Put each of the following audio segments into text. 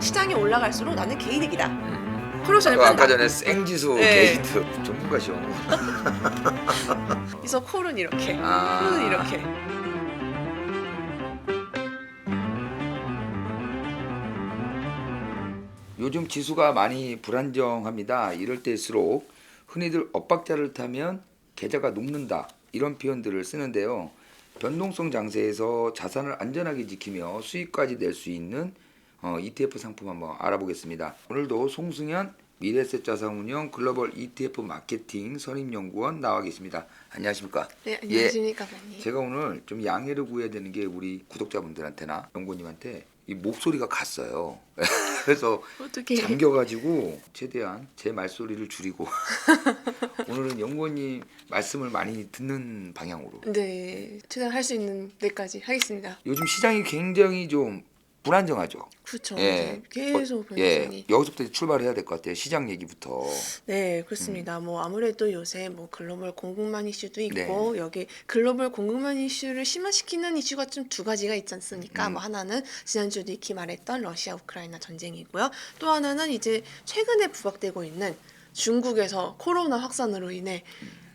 시장이 올라갈수록 나는 개이득이다. 그래서 저는 아까, 판다. 아까 전에 생지수 네. 게이트 전문가시오. 그래서 콜은 이렇게, 아. 콜은 이렇게. 요즘 지수가 많이 불안정합니다. 이럴 때일수록 흔히들 엇박자를 타면 계좌가 녹는다 이런 표현들을 쓰는데요. 변동성 장세에서 자산을 안전하게 지키며 수익까지 낼 수 있는 어, ETF 상품 한번 알아보겠습니다. 오늘도 송승현 미래셋 자산운용 글로벌 ETF 마케팅 선임연구원 나와 계십니다. 안녕하십니까? 네, 안녕하십니까, 반님. 제가 오늘 좀 양해를 구해야 되는 게 우리 구독자분들한테나 연구님한테 이 목소리가 갔어요. 그래서 어떻게? 잠겨가지고 최대한 제 말소리를 줄이고 오늘은 연구원님 말씀을 많이 듣는 방향으로 네, 최대한 할 수 있는 데까지 하겠습니다. 요즘 시장이 굉장히 좀 불안정하죠. 그렇죠. 예. 계속 어, 예, 변동성이. 여기서부터 출발해야 될 것 같아요. 시장 얘기부터. 네, 그렇습니다. 뭐 아무래도 요새 뭐 글로벌 공급망 이슈도 있고 네. 여기 글로벌 공급망 이슈를 심화시키는 이슈가 좀 두 가지가 있지 않습니까? 음. 뭐 하나는 지난주 니키 말했던 러시아 우크라이나 전쟁이고요. 또 하나는 이제 최근에 부각되고 있는 중국에서 코로나 확산으로 인해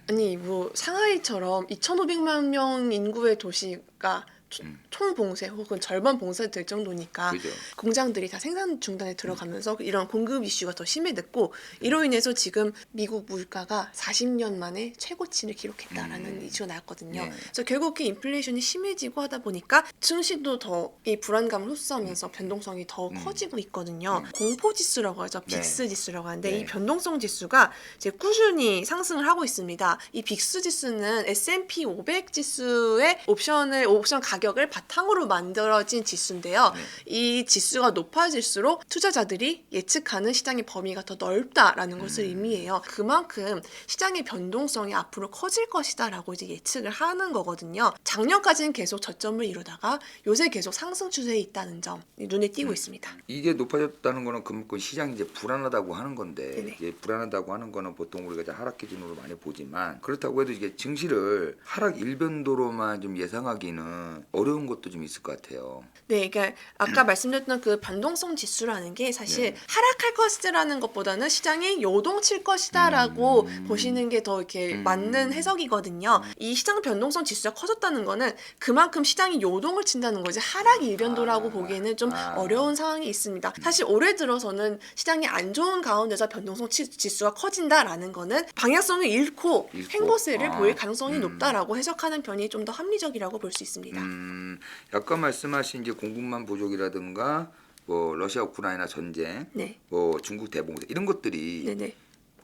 아니 뭐 상하이처럼 2,500만 명 인구의 도시가 초- 음. 총봉쇄 혹은 절반 봉쇄될 정도니까 그죠? 공장들이 다 생산 중단에 들어가면서 이런 공급 이슈가 더 심해졌고 이로 인해서 지금 미국 물가가 40년 만에 최고치를 기록했다라는 음. 이슈가 나왔거든요. 네. 그래서 결국 그 인플레이션이 심해지고 하다 보니까 증시도 더 이 불안감을 흡수하면서 변동성이 더 음. 커지고 있거든요. 음. 공포 지수라고 하죠. 네. 빅스 지수라고 하는데 네. 이 변동성 지수가 이제 꾸준히 상승을 하고 있습니다. 이 빅스 지수는 S&P 500 지수의 옵션을 옵션 가격 을 바탕으로 만들어진 지수인데요. 네. 이 지수가 높아질수록 투자자들이 예측하는 시장의 범위가 더 넓다라는 것을 음. 의미해요. 그만큼 시장의 변동성이 앞으로 커질 것이다라고 이제 예측을 하는 거거든요. 작년까지는 계속 저점을 이루다가 요새 계속 상승 추세에 있다는 점 눈에 띄고 음. 있습니다. 이게 높아졌다는 거는 그만큼 시장이 이제 불안하다고 하는 건데 네네. 이제 불안하다고 하는 거는 보통 우리가 이제 하락 기준으로 많이 보지만 그렇다고 해도 이게 증시를 하락 일변도로만 좀 예상하기는 어려운 것도 좀 있을 것 같아요. 네, 그러니까 아까 말씀드렸던 그 변동성 지수라는 게 사실 네. 하락할 것이라는 것보다는 시장이 요동칠 것이다라고 음. 보시는 게 더 이렇게 음. 맞는 해석이거든요. 이 시장 변동성 지수가 커졌다는 거는 그만큼 시장이 요동을 친다는 거지 하락 일변도라고 아. 보기에는 좀 아. 어려운 상황이 있습니다. 사실 올해 들어서는 시장이 안 좋은 가운데서 변동성 치- 지수가 커진다라는 거는 방향성을 잃고, 잃고. 횡보세를 아. 보일 가능성이 음. 높다라고 해석하는 편이 좀 더 합리적이라고 볼 수 있습니다. 음, 약간 말씀하신 이제 공급망 부족이라든가 뭐 러시아 우크라이나 전쟁, 네, 뭐 중국 대봉쇄 이런 것들이 네, 네.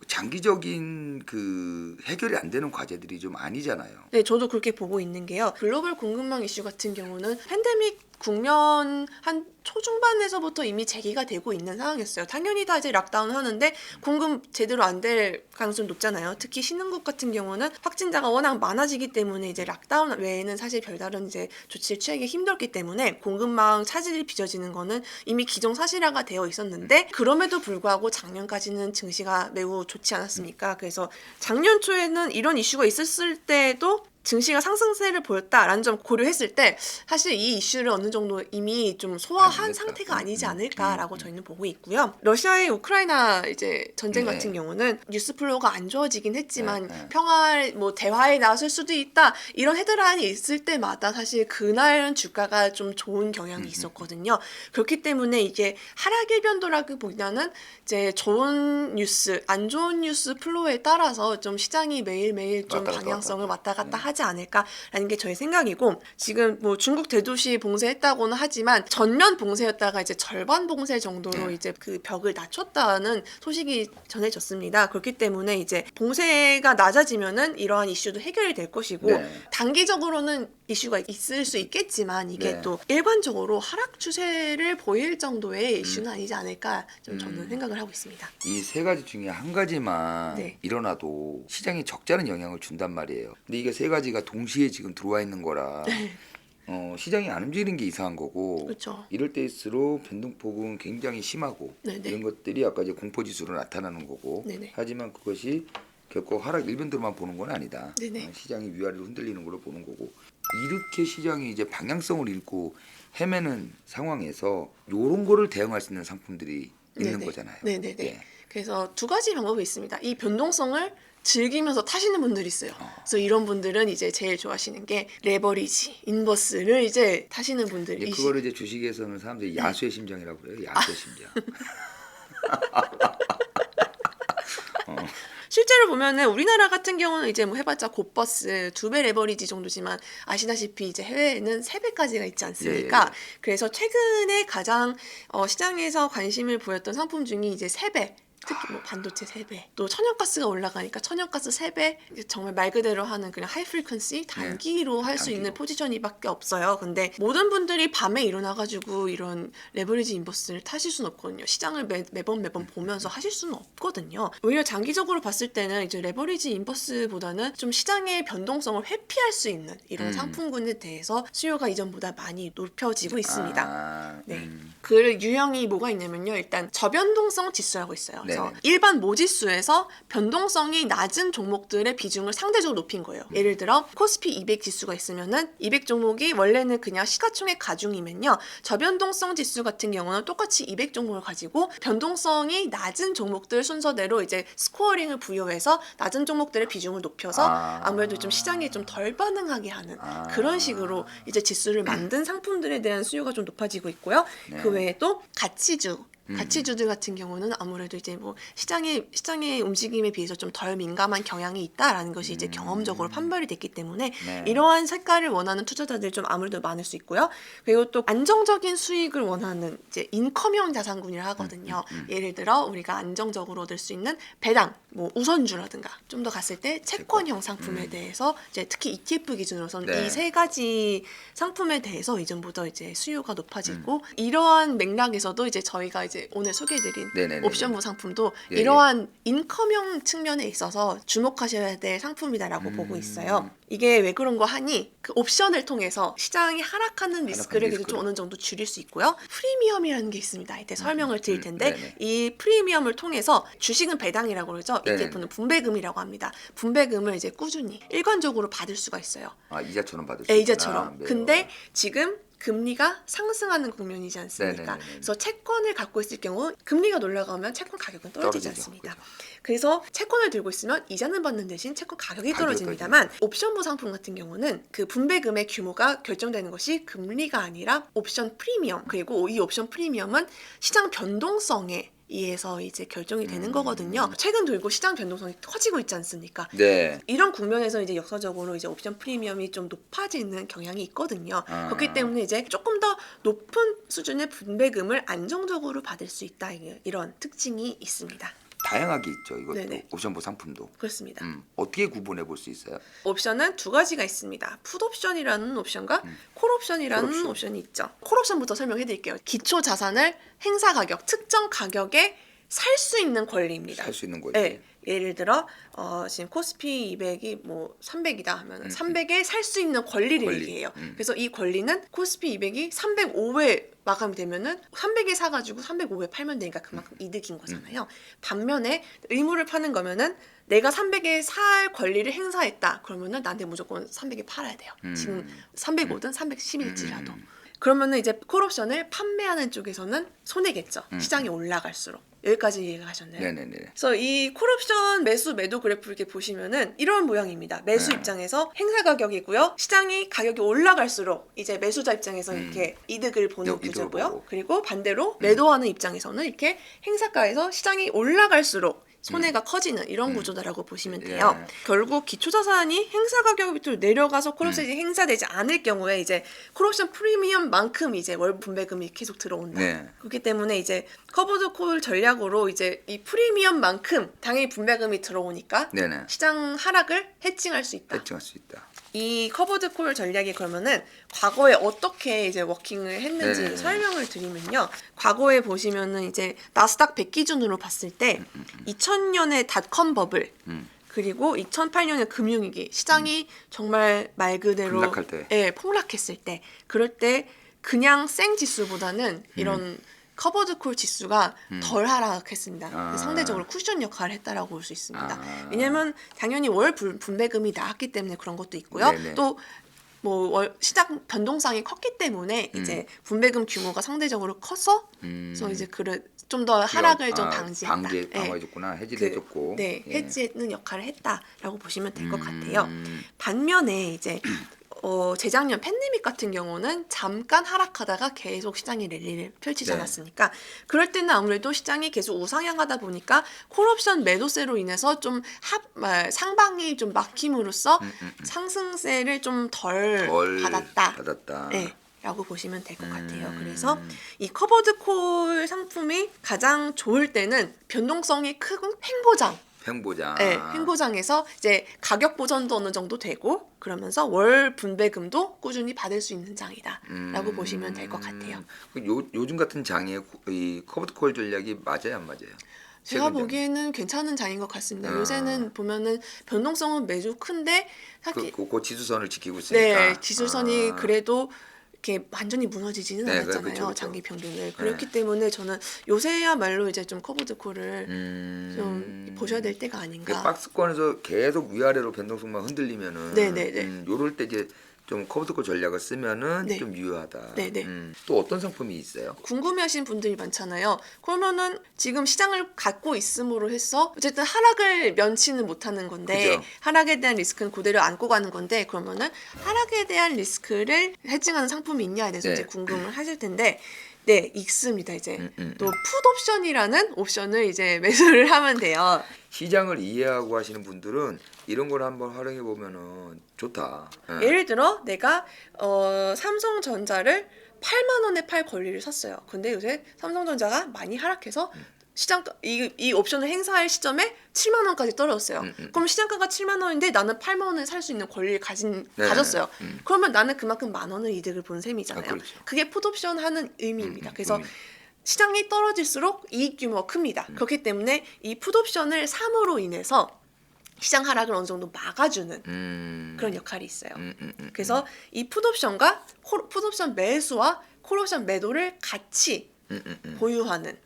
장기적인 그 해결이 안 되는 과제들이 좀 아니잖아요. 네, 저도 그렇게 보고 있는 게요. 글로벌 공급망 이슈 같은 경우는 팬데믹 국면 한 초중반에서부터 이미 제기가 되고 있는 상황이었어요. 당연히 다 이제 락다운 하는데 공급 제대로 안 될 가능성이 높잖아요. 특히 신흥국 같은 경우는 확진자가 워낙 많아지기 때문에 이제 락다운 외에는 사실 별다른 이제 조치를 취하기 힘들었기 때문에 공급망 차질이 빚어지는 거는 이미 기정사실화가 되어 있었는데 그럼에도 불구하고 작년까지는 증시가 매우 좋지 않았습니까? 그래서 작년 초에는 이런 이슈가 있었을 때도 증시가 상승세를 보였다라는 점 고려했을 때 사실 이 이슈를 어느 정도 이미 좀 소화한. 상태가 아니지 음, 않을까라고 음, 음. 저희는 보고 있고요. 러시아의 우크라이나 이제 전쟁 네. 같은 경우는 뉴스 플로우가 안 좋아지긴 했지만 네, 네. 평화 뭐 대화에 나설 수도 있다 이런 헤드라인이 있을 때마다 사실 그날은 주가가 좀 좋은 경향이. 있었거든요. 그렇기 때문에 이게 하락 일변도라기보다는 이제 좋은 뉴스, 안 좋은 뉴스 플로우에 따라서 좀 시장이 매일매일 좀 갔다 방향성을 왔다 왔다 갔다 음. 하지 않을까라는 게 저의 생각이고 지금 뭐 중국 대도시 봉쇄했다고는 하지만 전면 봉쇄였다가 이제 절반 봉쇄 정도로 네. 이제 그 벽을 낮췄다는 소식이 전해졌습니다. 그렇기 때문에 이제 봉쇄가 낮아지면은 이러한 이슈도 해결이 될 것이고 네. 단기적으로는 이슈가 있을 수 있겠지만 이게 네. 또 일관적으로 하락 추세를 보일 정도의 이슈는 아니지 않을까 좀 저는 음. 생각을 하고 있습니다. 이 세 가지 중에 한 가지만 네. 일어나도 시장에 적잖은 영향을 준단 말이에요. 근데 이게 세 가지 가 동시에 지금 들어와 있는 거라 어, 시장이 안 움직이는 게 이상한 거고 그렇죠. 이럴 때일수록 변동폭은 굉장히 심하고 네네. 이런 것들이 아까 이제 공포 지수로 나타나는 거고 네네. 하지만 그것이 결코 하락 일변도로만 보는 건 아니다. 네네. 어, 시장이 위아래로 흔들리는 걸로 보는 거고 이렇게 시장이 이제 방향성을 잃고 헤매는 상황에서 요런 거를 대응할 수 있는 상품들이 있는 네네. 거잖아요. 네네네. 예. 그래서 두 가지 방법이 있습니다. 이 변동성을 즐기면서 타시는 분들이 있어요. 그래서 이런 분들은 이제 제일 좋아하시는 게 레버리지, 인버스를 이제 타시는 분들이 이제 그거를 이제 주식에서는 사람들이 야수의 심장이라고 그래요. 야수의 심장. 실제로 보면은 우리나라 같은 경우는 이제 뭐 해봤자 곧버스 두 배 레버리지 정도지만 아시다시피 이제 해외에는 세 배까지가 있지 않습니까? 예, 예. 그래서 최근에 가장 어, 시장에서 관심을 보였던 상품 중에 이제 세 배. 특히 뭐 반도체 세배또 천연가스가 올라가니까 천연가스 세배 정말 말 그대로 하는 그냥 하이 프리퀀시 단기로 할 수 단기로. 있는 포지션이밖에 없어요. 근데 모든 분들이 밤에 일어나가지고 이런 레버리지 인버스를 타실 수는 없거든요. 시장을 매, 매번 매번 보면서 하실 수는 없거든요. 오히려 장기적으로 봤을 때는 이제 레버리지 인버스보다는 좀 시장의 변동성을 회피할 수 있는 이런 음. 상품군에 대해서 수요가 이전보다 많이 높여지고 있습니다. 아, 네. 음. 그 유형이 뭐가 있냐면요. 일단 저변동성 지수라고 있어요. 그래서 네네. 일반 모지수에서 변동성이 낮은 종목들의 비중을 상대적으로 높인 거예요. 음. 예를 들어 코스피 200 지수가 있으면은 200 종목이 원래는 그냥 시가총액 가중이면요. 저변동성 지수 같은 경우는 똑같이 200 종목을 가지고 변동성이 낮은 종목들 순서대로 이제 스코어링을 부여해서 낮은 종목들의 비중을 높여서 아. 아무래도 좀 시장에 좀 덜 반응하게 하는 아. 그런 식으로 이제 지수를 만든 상품들에 대한 수요가 좀 높아지고 있고요. 네. 그 외에 또 가치주 음. 가치주들 같은 경우는 아무래도 이제 뭐 시장의 시장의 움직임에 비해서 좀 덜 민감한 경향이 있다라는 것이 이제 음. 경험적으로 판별이 됐기 때문에 네. 이러한 색깔을 원하는 투자자들이 좀 아무래도 많을 수 있고요. 그리고 또 안정적인 수익을 원하는 이제 인컴형 자산군이라 하거든요. 음, 예를 들어 우리가 안정적으로 얻을 수 있는 배당, 뭐 우선주라든가 좀 더 갔을 때 채권형 상품에 음. 대해서 이제 특히 ETF 기준으로서는 네. 이세 가지 상품에 대해서 이전보다 이제 수요가 높아지고 음. 이러한 맥락에서도 이제 저희가 이제 오늘 소개해드린 네네네네. 옵션부 상품도 예, 예. 이러한 인컴형 측면에 있어서 주목하셔야 될 상품이다라고 음. 보고 있어요. 이게 왜 그런 거 하니 그 옵션을 통해서 시장이 하락하는 리스크를 그래도 좀 리스크를. 어느 정도 줄일 수 있고요. 프리미엄이라는 게 있습니다. 이때 설명을 드릴 음, 텐데 네네. 이 프리미엄을 통해서 주식은 배당이라고 그러죠. 네네네. ETF는 분배금이라고 합니다. 분배금을 이제 꾸준히 일관적으로 받을 수가 있어요. 아 이자처럼 받을 수 예, 있구나. 이자처럼. 매월. 근데 지금 금리가 상승하는 국면이지 않습니까? 네네네네. 그래서 채권을 갖고 있을 경우 금리가 올라가면 채권 가격은 떨어지지. 않습니다. 그죠. 그래서 채권을 들고 있으면 이자는 받는 대신 채권 가격이 떨어집니다만 옵션부 상품 같은 경우는 그 분배금의 규모가 결정되는 것이 금리가 아니라 옵션 프리미엄 그리고 이 옵션 프리미엄은 시장 변동성에 의해서 이제 결정이 되는 음. 거거든요. 최근 들고 시장 변동성이 커지고 있지 않습니까? 네. 이런 국면에서 이제 역사적으로 이제 옵션 프리미엄이 좀 높아지는 경향이 있거든요. 아. 그렇기 때문에 이제 조금 더 높은 수준의 분배금을 안정적으로 받을 수 있다 이- 이런 특징이 있습니다. 다양하게 있죠. 이것도 네네. 옵션부 상품도. 그렇습니다. 음, 어떻게 구분해 볼 수 있어요? 옵션은 두 가지가 있습니다. 풋 옵션이라는 옵션과 음. 콜 옵션이라는 콜 옵션. 옵션이 있죠. 콜 옵션부터 설명해 드릴게요. 기초 자산을 행사 가격, 특정 가격에 살 수 있는 권리입니다. 살 수 있는 거예요. 네. 예를 들어 어, 지금 코스피 200이 뭐 300이다 하면 은 300에 살 수 있는 권리를 음, 권리. 얘기해요. 음. 그래서 이 권리는 코스피 200이 305에 마감이 되면은 300에 사가지고 305에 팔면 되니까 그만큼 음. 이득인 거잖아요. 반면에 의무를 파는 거면은 내가 300에 살 권리를 행사했다. 그러면은 나한테 무조건 300에 팔아야 돼요. 음. 지금 305든 310일지라도. 음. 그러면은 이제 콜옵션을 판매하는 쪽에서는 손해겠죠. 음. 시장이 올라갈수록. 여기까지 이해가 가셨나요? 네네네. 그래서 이 콜옵션 매수 매도 그래프 이렇게 보시면은 이런 모양입니다. 매수 네. 입장에서 행사 가격이고요. 시장이 가격이 올라갈수록 이제 매수자 입장에서 음. 이렇게 이득을 보는 이득을 구조고요. 보고. 그리고 반대로 매도하는 입장에서는 이렇게 행사가에서 시장이 올라갈수록 손해가 커지는 이런 음. 구조다라고 보시면 돼요. 예. 결국 기초 자산이 행사 가격 밑으로 내려가서 음. 콜옵션이 행사되지 않을 경우에 이제 콜옵션 프리미엄만큼 이제 월 분배금이 계속 들어온다. 네. 그렇기 때문에 이제 커버드 콜 전략으로 이제 이 프리미엄만큼 당연히 분배금이 들어오니까 네네. 시장 하락을 해칭할 수 있다. 해칭할 수 있다. 이 커버드 콜 전략이 그러면은 과거에 어떻게 이제 워킹을 했는지 네네네. 설명을 드리면요. 과거에 보시면은 이제 나스닥 100 기준으로 봤을 때 2000년의 닷컴 버블 음. 그리고 2008년의 금융위기 시장이 정말 말 그대로 폭락할 때. 예, 폭락했을 때 그럴 때 그냥 생 지수보다는 이런 커버드 콜 지수가 덜 하락했습니다. 음. 아. 상대적으로 쿠션 역할을 했다라고 볼 수 있습니다. 아. 왜냐하면 당연히 월 분- 분배금이 나왔기 때문에 그런 것도 있고요. 네네. 또뭐 월- 시장 변동성이 컸기 때문에 이제 분배금 규모가 상대적으로 커서 음. 그래서 이제 그래 좀 더 하락을 좀 아, 방지했다. 방지 예. 방어해줬구나. 해지를 그, 해줬고. 네, 예. 해지는 역할을 했다라고 보시면 될것 같아요. 음. 반면에 이제 어, 재작년 팬데믹 같은 경우는 잠깐 하락하다가 계속 시장이 랠리를 펼치지 네. 않았습니까? 그럴 때는 아무래도 시장이 계속 우상향하다 보니까 콜옵션 매도세로 인해서 좀 합, 아, 상방이 좀 막힘으로써 음, 음, 음. 상승세를 좀덜 덜 받았다. 받았다. 네. 라고 보시면 될 것 같아요. 음. 그래서 이 커버드 콜 상품이 가장 좋을 때는 변동성이 큰 횡보장, 횡보장. 네, 횡보장에서 이제 가격 보전도 어느 정도 되고 그러면서 월 분배금도 꾸준히 받을 수 있는 장이다라고 음. 보시면 될 것 같아요. 그 요, 요즘 같은 구- 이 커브드콜 전략이 맞아요, 안 맞아요? 제가 최근 장. 보기에는 괜찮은 장인 것 같습니다. 아. 요새는 보면은 변동성은 매주 큰데 그, 사실 그, 그 지수선을 지키고 있으니까. 네 지수선이 아. 그래도 이렇게 완전히 무너지지는 네, 그- 않았잖아요. 그쵸, 그쵸. 장기 평균을 그렇기 때문에 저는 요새야말로 이제 좀 커버드 콜을 음. 좀 보셔야 될 때가 그 아닌가. 박스권에서 계속 위아래로 변동성만 흔들리면은 네네네. 음, 요럴 때 이제 좀 커브드콜 전략을 쓰면은 네. 좀 유효하다. 네 네. 음, 또 어떤 상품이 있어요? 궁금해하신 분들이 많잖아요. 그러면은 지금 시장을 갖고 있음으로 해서 어쨌든 하락을 면치는 못하는 건데 그죠. 하락에 대한 리스크는 그대로 안고 가는 건데 그러면은 하락에 대한 리스크를 해칭하는 상품이 있냐에 대해서 네. 이제 궁금을 하실 텐데 네 있습니다 이제 음, 음, 또 풋옵션이라는 옵션을 이제 매수를 하면 돼요. 시장을 이해하고 하시는 분들은 이런 걸 한번 활용해 보면은 좋다. 예. 예를 들어 내가 어, 삼성전자를 8만 원에 팔 권리를 샀어요. 근데 요새 삼성전자가 많이 하락해서 시장가 이, 이 옵션을 행사할 시점에 7만 원까지 떨어졌어요. 음, 음. 그럼 시장가가 7만 원인데 나는 8만 원에 살수 있는 권리를 가진 네, 가졌어요. 음. 그러면 나는 그만큼 만 원을 이득을 본 셈이잖아요. 아, 그렇죠. 그게 풋옵션 하는 의미입니다. 음, 음, 그래서 음. 시장이 떨어질수록 이익 규모가 큽니다. 그렇기 때문에 이 풋옵션을 삼으로 인해서 시장 하락을 어느 정도 막아주는 음. 그런 역할이 있어요. 음, 음, 음. 그래서 이 풋옵션과 콜- 풋옵션 매수와 콜옵션 매도를 같이 음, 음, 음. 보유하는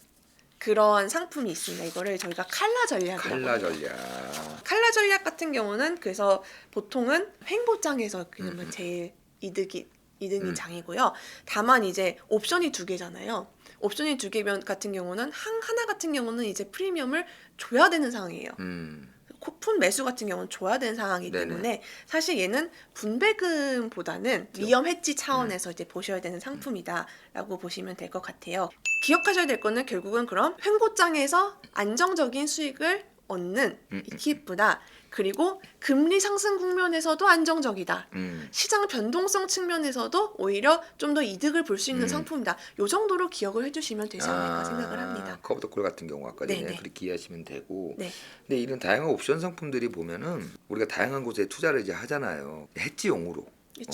그런 상품이 있습니다. 이거를 저희가 칼라 전략이라고 칼라. 전략. 칼라 전략 같은 경우는 그래서 보통은 횡보장에서 그냥 음, 음. 제일 이득이 이득인 음. 장이고요. 다만 이제 옵션이 두 개잖아요. 옵션이 두개 같은 경우는 한 하나 같은 경우는 이제 프리미엄을 줘야 되는 상황이에요. 음. 코푼 매수 같은 경우는 줘야 되는 상황이기 네네. 때문에 사실 얘는 분배금보다는 위험 해지 차원에서 이제 보셔야 되는 상품이다라고 보시면 될 것 같아요. 기억하셔야 될 거는 결국은 그럼 횡보장에서 안정적인 수익을 얻는 음, ETF다. 그리고 금리 상승 국면에서도 안정적이다. 음. 시장 변동성 측면에서도 오히려 좀 더 이득을 볼 수 있는 음. 상품이다. 요 정도로 기억을 해주시면 되지 않을까 아, 생각을 합니다. 커브드콜 같은 경우 아까 전에 네네. 그렇게 이해하시면 되고. 네. 근데 이런 다양한 옵션 상품들이 보면은 우리가 다양한 곳에 투자를 이제 하잖아요. 해지용으로.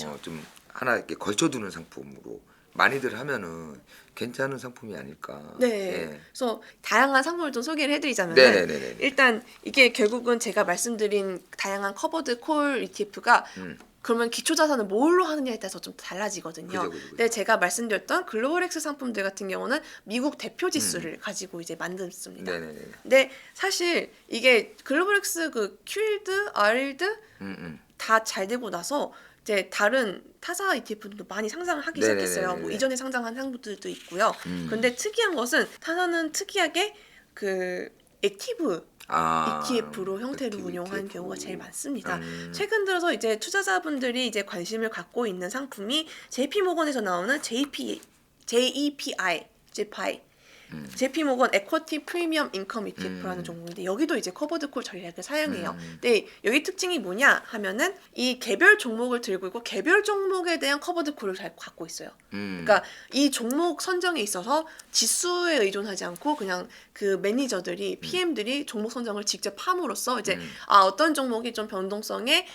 어, 좀 하나 이렇게 걸쳐두는 상품으로 많이들 하면은 괜찮은 상품이 아닐까. 네. 예. 그래서 다양한 상품을 좀 소개를 해드리자면 네네네네. 일단 이게 결국은 제가 말씀드린 다양한 커버드 콜 ETF가 음. 그러면 기초 자산을 뭘로 하느냐에 따라서 좀 달라지거든요. 그죠, 그죠, 그죠. 근데 제가 말씀드렸던 글로벌엑스 상품들 같은 경우는 미국 대표 음. 지수를 가지고 이제 만들었습니다. 네네네. 근데 사실 이게 글로벌엑스 그 큐일드, 아일드 음, 음. 다 잘 되고 나서 이제 다른 타사 ETF도 많이 상장을 하기 네네네네네. 시작했어요. 뭐 이전에 상장한 상품들도 있고요. 음. 근데 특이한 것은 타사는 특이하게 그 액티브 아, ETF로 형태로 액티브 운용하는 ETF. 경우가 제일 많습니다. 음. 최근 들어서 이제 투자자분들이 이제 관심을 갖고 있는 상품이 JP 모건에서 나오는 JP, JEPI, JPI, 음. JP 모건 에쿼티 프리미엄 인컴 ETF라는 음. 종목인데 여기도 이제 커버드 콜 전략을 사용해요. 음. 근데 여기 특징이 뭐냐 하면은 이 개별 종목을 들고 있고 개별 종목에 대한 커버드 콜을 잘 갖고 있어요. 음. 그러니까 이 종목 선정에 있어서 지수에 의존하지 않고 그냥 그 매니저들이 PM들이 종목 선정을 직접 함으로써 이제 음. 아 어떤 종목이 좀 변동성에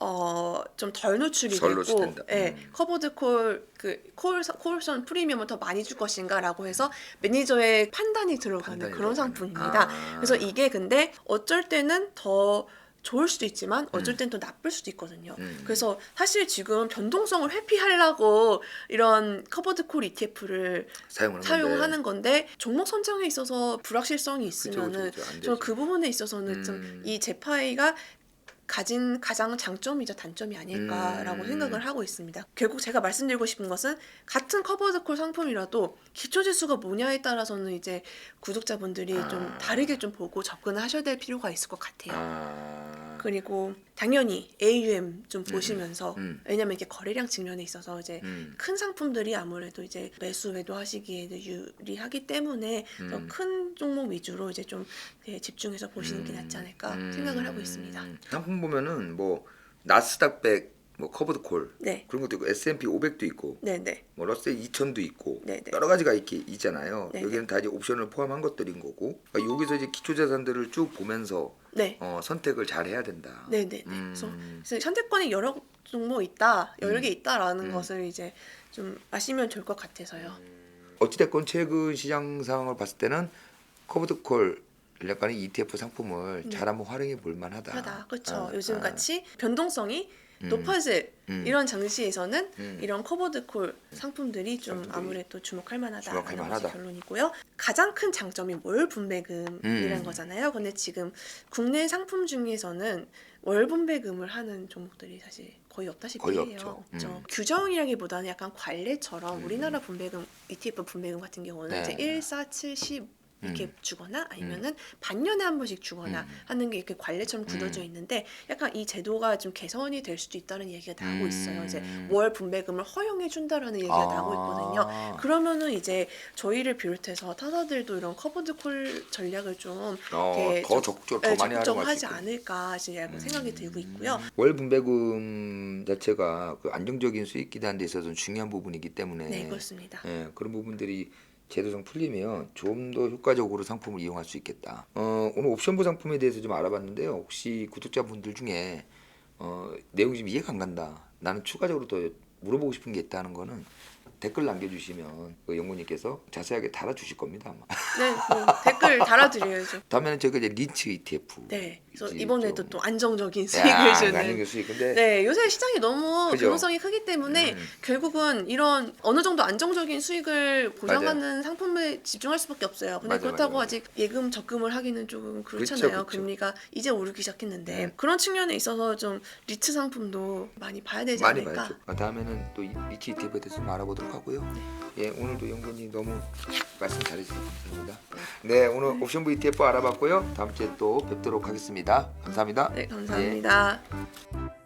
어 좀 덜 노출이 덜 되고 노출된다. 예 음. 커버드 콜 그 콜션 프리미엄을 더 많이 줄 것인가 라고 해서 매니저의 판단이 들어가는 판단이 그런 들어가는. 상품입니다. 아. 그래서 이게 근데 어쩔 때는 더 좋을 수도 있지만 어쩔 음. 때는 또 나쁠 수도 있거든요. 음. 그래서 사실 지금 변동성을 회피하려고 이런 커버드 콜 ETF를 사용을. 사용하는 건데 종목 선정에 있어서 불확실성이 그쵸, 있으면은 그쵸, 그쵸. 안저 되죠. 그 부분에 있어서는 음. 좀 이 제파이가 가진 가장 장점이자 단점이 아닐까라고 음. 생각을 하고 있습니다. 결국 제가 말씀드리고 싶은 것은 같은 커버드콜 상품이라도 기초 지수가 뭐냐에 따라서는 이제 구독자분들이 좀 아. 다르게 좀 보고 접근을 하셔야 될 필요가 있을 것 같아요. 아, 그리고 당연히 AUM 좀 보시면서 음. 왜냐면 이게 거래량 측면에 있어서 이제 음. 큰 상품들이 아무래도 이제 매수 매도 하시기에 유리하기 때문에 음. 더큰 종목 위주로 이제 좀 예, 집중해서 보시는 게 음. 낫지 않을까 음. 생각을 하고 있습니다. 상품 보면은 뭐 나스닥백, 뭐 커버드 콜 네, 그런 것도 있고 S&P 500도 있고 네, 네, 뭐 러셀 2000도 있고 네, 네. 여러 가지가 이렇게 있잖아요. 네, 여기는 다 이제 옵션을 포함한 것들인 거고 그러니까 여기서 이제 기초 자산들을 쭉 보면서 네, 어, 선택을 잘 해야 된다. 네, 네. 네. 음. 그래서, 선택권이 여러 종목 있다, 여러 음. 개 있다라는 음. 것을 이제 좀 아시면 좋을 것 같아서요. 어찌됐건 최근 시장 상황을 봤을 때는 커버드 콜 약간의 ETF 상품을 네. 잘 한번 활용해 볼 만하다. 하다, 그렇죠. 아, 요즘 아. 같이 변동성이 음. 높아질 음. 이런 장시에서는 음. 이런 커버드 콜 상품들이 좀 상품들이 아무래도 주목할 주목할 만하다라는 것이 만하다. 결론이고요. 가장 큰 장점이 월 분배금이라는 음. 거잖아요. 근데 지금 국내 상품 중에서는 월 분배금을 하는 종목들이 사실 거의 없다시피 거의 해요. 없죠. 음. 규정이라기보다는 약간 관례처럼 음. 우리나라 분배금 ETF 분배금 같은 경우는 네. 이제 1, 4, 7, 10 이렇게 음. 주거나 아니면은 반년에 한 번씩 주거나 음. 하는 게 이렇게 관례처럼 굳어져 음. 있는데 약간 이 제도가 좀 개선이 될 수도 있다는 얘기가 나오고 있어요. 이제 음. 월 분배금을 허용해 준다라는 얘기가 나오고 있거든요. 아. 그러면은 이제 저희를 비롯해서 타사들도 이런 커버드 콜 전략을 좀 어, 이렇게 더 좀, 적극적으로 더 네, 많이 있고. 않을까 약간 생각이 들고 있고요. 월 분배금 자체가 그 안정적인 수익 기대하는 데 있어서 중요한 부분이기 때문에 네, 그렇습니다. 예, 그런 부분들이 제도상 풀리면 좀 더 효과적으로 상품을 이용할 수 있겠다. 어, 오늘 옵션부 상품에 대해서 좀 알아봤는데요. 혹시 구독자분들 중에 어, 내용이 좀 이해가 안 간다. 나는 추가적으로 더 물어보고 싶은 게 있다는 거는 댓글 남겨주시면 그 연구님께서 자세하게 달아주실 겁니다. 아마. 네, 그 댓글 달아드려야죠. 다음에는 저희가 이제 리츠 ETF. 네, 그래서 이제 이번에도 좀- 또 안정적인 야, 수익을 주는. 안정적인 수익. 근데 네, 요새 시장이 너무 그죠? 변동성이 크기 때문에 음. 결국은 이런 어느 정도 안정적인 수익을 보장하는 상품에 집중할 수밖에 없어요. 근데 맞아요, 그렇다고 맞아요. 아직 예금 적금을 하기는 조금 그렇잖아요. 그렇죠. 금리가 이제 오르기 시작했는데 네. 그런 측면에 있어서 좀 리츠 상품도 많이 봐야 되지 많이 않을까. 봐야죠. 아, 다음에는 또 이- 리치 ETF에 대해서 좀 알아보도록 하고요. 예, 오늘도 연구님 너무 말씀 잘해주셔서 감사합니다. 네, 오늘 옵션부 ETF 알아봤고요. 다음 주에 또 뵙도록 하겠습니다. 감사합니다. 네, 감사합니다.